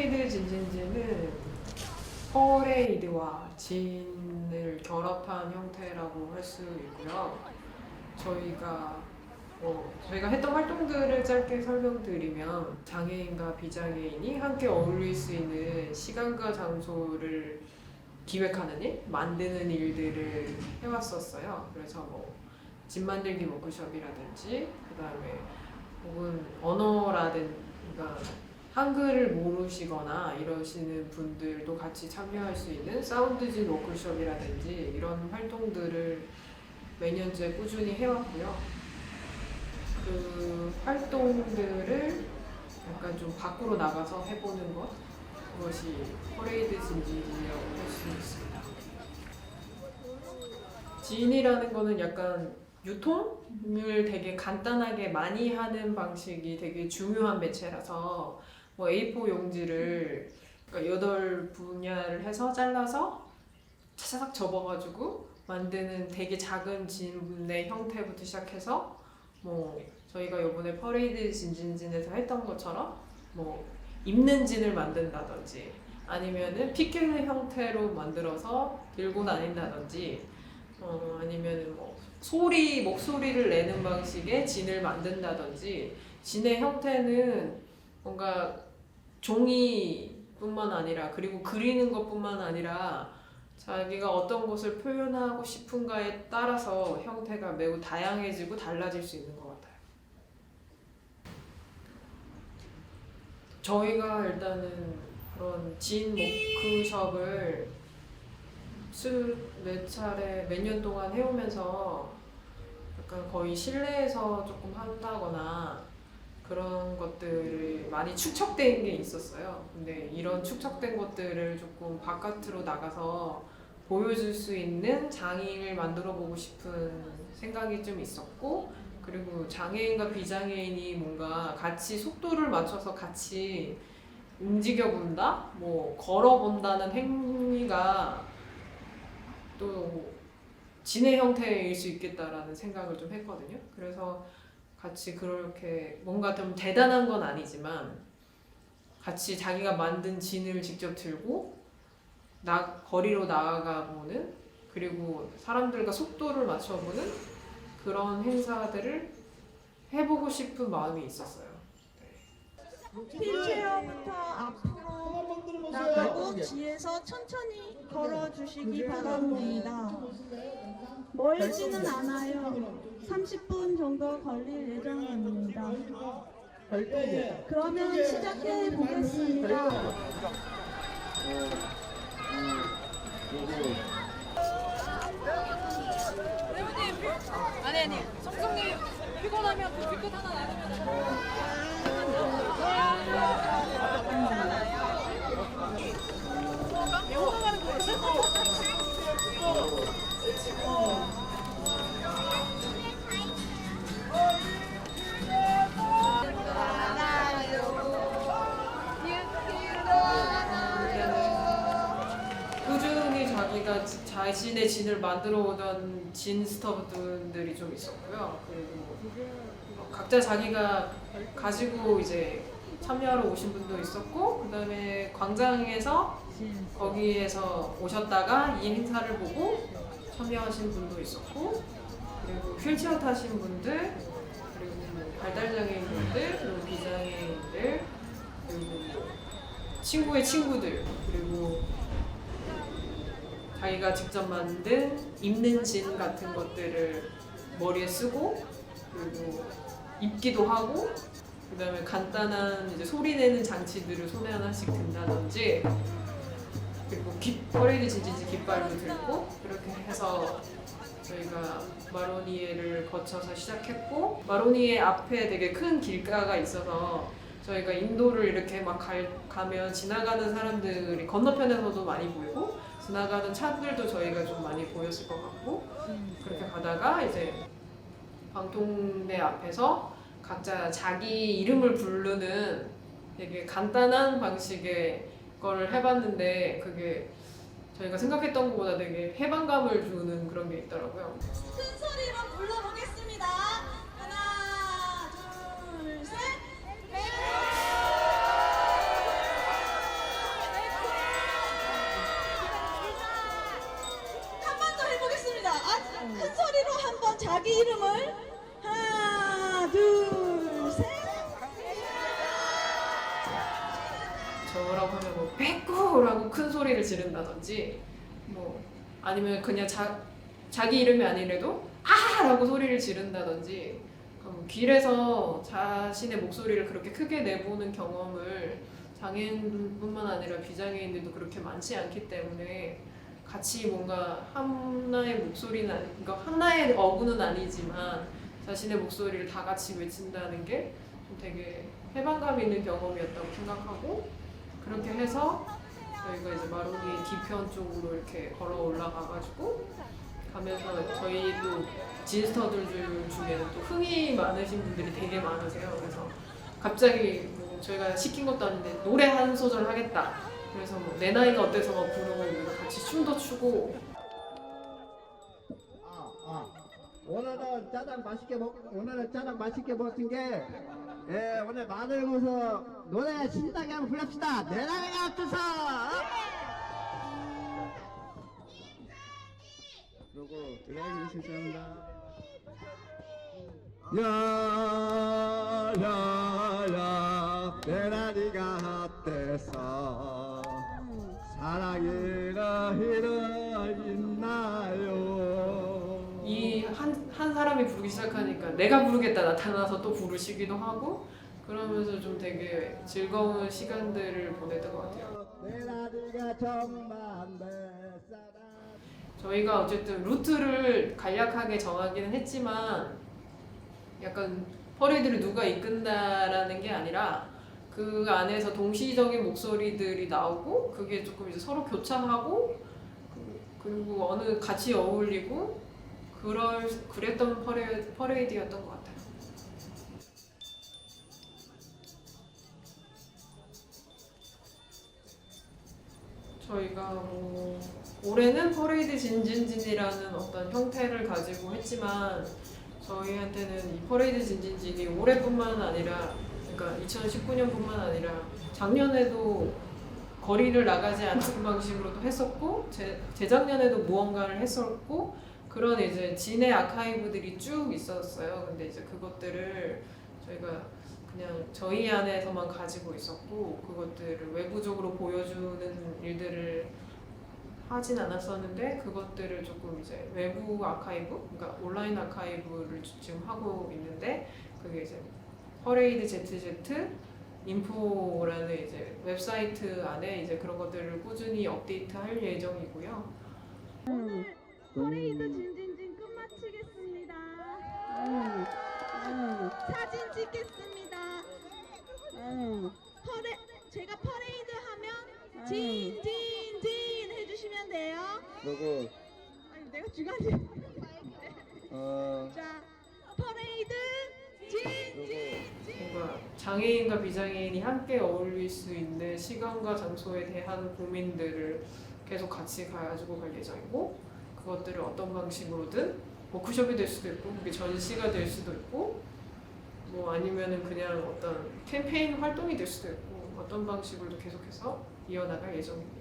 퍼레이드 진진지는 퍼레이드와 진을 결합한 형태라고 할 수 있고요. 저희가 어, 저희가 했던 활동들을 짧게 설명드리면 장애인과 비장애인이 함께 어울릴 수 있는 시간과 장소를 기획하는 일, 만드는 일들을 해왔었어요. 그래서 뭐 집 만들기 워크숍이라든지 그 다음에 혹은 언어라든가 한글을 모르시거나 이러시는 분들도 같이 참여할 수 있는 사운드진 워크숍이라든지 이런 활동들을 매년째 꾸준히 해왔고요. 그 활동들을 약간 좀 밖으로 나가서 해보는 것 그것이 퍼레이드 진진이라고 할 수 있습니다. 진이라는 거는 약간 유통을 되게 간단하게 많이 하는 방식이 되게 중요한 매체라서 뭐 A4 용지를 그러니까 여덟 분야를 해서 잘라서 차사삭 접어가지고 만드는 되게 작은 진의 형태부터 시작해서 뭐 저희가 요번에 퍼레이드 진진진에서 했던 것처럼 뭐 입는 진을 만든다든지 아니면은 피켓 형태로 만들어서 들고 다닌다든지 어 아니면은 뭐 소리 목소리를 내는 방식의 진을 만든다든지 진의 형태는 뭔가 종이뿐만 아니라 그리고 그리는 것뿐만 아니라 자기가 어떤 것을 표현하고 싶은가에 따라서 형태가 매우 다양해지고 달라질 수 있는 것 같아요. 저희가 일단은 그런 진 워크숍을 수몇 차례 몇 년 동안 해오면서 약간 거의 실내에서 조금 한다거나 그런 것들이 많이 축적된 게 있었어요. 근데 이런 축적된 것들을 조금 바깥으로 나가서 보여줄 수 있는 장애인을 만들어 보고 싶은 생각이 좀 있었고, 그리고 장애인과 비장애인이 뭔가 같이 속도를 맞춰서 같이 움직여 본다? 뭐, 걸어 본다는 행위가 또 진의 형태일 수 있겠다라는 생각을 좀 했거든요. 그래서 같이 그렇게 뭔가 좀 대단한 건 아니지만 같이 자기가 만든 진을 직접 들고 나 거리로 나아가 보는 그리고 사람들과 속도를 맞춰보는 그런 행사들을 해보고 싶은 마음이 있었어요. 휠체어부터 앞으로 나가고 뒤에서 천천히 걸어주시기 바랍니다. 멀지는 않아요. 30분 정도 걸릴 예정입니다. 그러면 시작해 보겠습니다. 아니 아니 성성님 피곤하면 그 뒤끝 하나 나누면 자신의 진을 만들어 오던 진 스타분들이 좀 있었고요. 그리고 어, 각자 자기가 가지고 이제 참여하러 오신 분도 있었고, 그 다음에 광장에서 거기에서 오셨다가 이 행사를 보고 참여하신 분도 있었고, 그리고 휠체어 타신 분들, 그리고 뭐 발달장애인 분들, 그리고 비장애인들, 그리고 뭐 친구의 친구들, 그리고 자기가 직접 만든 입는 진 같은 것들을 머리에 쓰고 그리고 입기도 하고 그다음에 간단한 이제 소리 내는 장치들을 손에 하나씩 든다든지 그리고 깃 퍼레이드 진지지 깃발도 들고 그렇게 해서 저희가 마로니에를 거쳐서 시작했고 마로니에 앞에 되게 큰 길가가 있어서 저희가 인도를 이렇게 막 갈- 가면 지나가는 사람들이 건너편에서도 많이 보이고 지나가는 차들도 저희가 좀 많이 보였을 것 같고 그렇게 가다가 이제 방통대 앞에서 각자 자기 이름을 부르는 되게 간단한 방식의 거를 해봤는데 그게 저희가 생각했던 것보다 되게 해방감을 주는 그런 게 있더라고요. 큰 소리로 불러보겠습니다. 자기 이름을 하나, 둘, 셋. 저라고 하면 뭐 빼꾸라고 큰 소리를 지른다든지 뭐 아니면 그냥 자, 자기 이름이 아니래도 아라고 소리를 지른다든지 음, 길에서 자신의 목소리를 그렇게 크게 내보는 경험을 장애인뿐만 아니라 비장애인들도 그렇게 많지 않기 때문에 같이 뭔가 하나의 목소리는 아니, 그러니까 하나의 어구는 아니지만 자신의 목소리를 다 같이 외친다는 게 좀 되게 해방감 있는 경험이었다고 생각하고 그렇게 해서 저희가 이제 마로니 뒤편 쪽으로 이렇게 걸어 올라가가지고 가면서 저희 또 진스터들 중에는 또 흥이 많으신 분들이 되게 많으세요. 그래서 갑자기 뭐 저희가 시킨 것도 아닌데 노래 한 소절 하겠다. 그래서 뭐 내 나이가 어때서 막 부르고 우리가 같이 춤도 추고 아, 아. 오늘은 짜장 맛있게 먹 오늘은 짜장 맛있게 먹은 게 예, 오늘 마늘 구서 노래 신나게 한번 불럽시다. 내 나이가 앞서서. 그리고 드라이브 신청합니다. 야야야 내 나이가 앞에서 사랑이라 이라 있나요? 이한 한 사람이 부르기 시작하니까 내가 부르겠다 나타나서 또 부르시기도 하고 그러면서 좀 되게 즐거운 시간들을 보냈던 것 같아요. 내 나이가 정말 내 사랑 저희가 어쨌든 루트를 간략하게 정하기는 했지만 약간 퍼레이드를 누가 이끈다라는 게 아니라 그 안에서 동시적인 목소리들이 나오고 그게 조금 이제 서로 교차하고 그- 그리고 어느 같이 어울리고 그럴 그랬던 퍼레, 퍼레이드였던 것 같아요. 저희가 뭐 올해는 퍼레이드 진진진이라는 어떤 형태를 가지고 했지만 저희한테는 이 퍼레이드 진진진이 올해뿐만 아니라 그러니까 2019년뿐만 아니라 작년에도 거리를 나가지 않는 방식으로도 했었고 재, 재작년에도 무언가를 했었고 그런 이제 진의 아카이브들이 쭉 있었어요. 근데 이제 그것들을 저희가 그냥 저희 안에서만 가지고 있었고 그것들을 외부적으로 보여주는 일들을 하진 않았었는데 그것들을 조금 이제 외부 아카이브, 그러니까 온라인 아카이브를 지- 지금 하고 있는데 그게 이제 퍼레이드 ZZ 인포라는 이제 웹사이트 안에 이제 그런 것들을 꾸준히 업데이트할 예정이고요. 오늘 퍼레이드 진진진 끝마치겠습니다. 사진 찍겠습니다. 퍼레 제가 퍼레이드 하면 진진진 해주시면 돼요. 그리고 아니 내가 주간이. 어 자 장애인과 비장애인이 함께 어울릴 수 있는 시간과 장소에 대한 고민들을 계속 같이 가지고 갈 예정이고 그것들을 어떤 방식으로든 워크숍이 될 수도 있고 그게 전시가 될 수도 있고 뭐 아니면은 그냥 어떤 캠페인 활동이 될 수도 있고 어떤 방식으로도 계속해서 이어나갈 예정입니다.